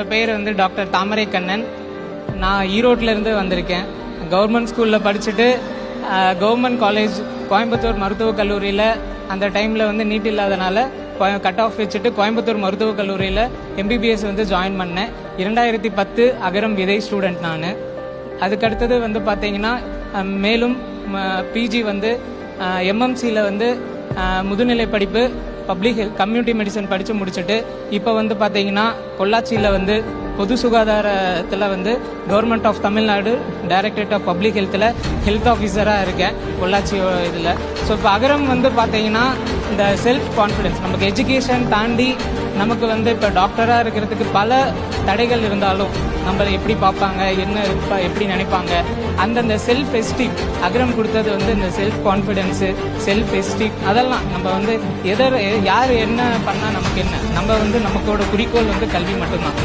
என்னோட பேர் வந்து டாக்டர் தாமரை கண்ணன். நான் ஈரோட்டில் இருந்து வந்திருக்கேன். கவர்மெண்ட் ஸ்கூலில் படிச்சுட்டு கவர்மெண்ட் காலேஜ் கோயம்புத்தூர் மருத்துவக் கல்லூரியில் அந்த டைமில் வந்து நீட் இல்லாதனால கட் ஆஃப் வச்சுட்டு கோயம்புத்தூர் மருத்துவக் கல்லூரியில் எம்பிபிஎஸ் வந்து ஜாயின் பண்ணேன். இரண்டாயிரத்தி பத்து அகரம் விதை ஸ்டூடெண்ட் நான். அதுக்கடுத்தது வந்து பார்த்தீங்கன்னா மேலும் பிஜி வந்து எம்எம்சியில் வந்து முதுநிலை படிப்பு பப்ளிக் ஹெல்த் கம்யூனிட்டி மெடிசன் படித்து முடிச்சுட்டு இப்போ வந்து பார்த்தீங்கன்னா பொள்ளாச்சியில் வந்து பொது சுகாதாரத்தில் வந்து government of Tamil Nadu directorate of public ஹெல்த்தில் health ஆஃபீஸராக இருக்கேன் பொள்ளாச்சி இதில். ஸோ இப்போ அகரம் வந்து பார்த்தீங்கன்னா இந்த செல்ஃப் கான்ஃபிடென்ஸ் நமக்கு எஜுகேஷன் தாண்டி நமக்கு வந்து இப்போ டாக்டராக இருக்கிறதுக்கு பல தடைகள் இருந்தாலும் நம்மளை எப்படி பார்ப்பாங்க என்ன எப்படி நினைப்பாங்க. அந்தந்த செல்ஃப் எஸ்டீம் அக்ரம் கொடுத்தது வந்து இந்த செல்ஃப் கான்ஃபிடென்ஸு செல்ஃப் எஸ்டீம் அதெல்லாம் நம்ம வந்து எதை யார் என்ன பண்ணால் நமக்கு என்ன? நம்ம வந்து நமக்கோட குறிக்கோள் வந்து கல்வி மட்டும்தான்.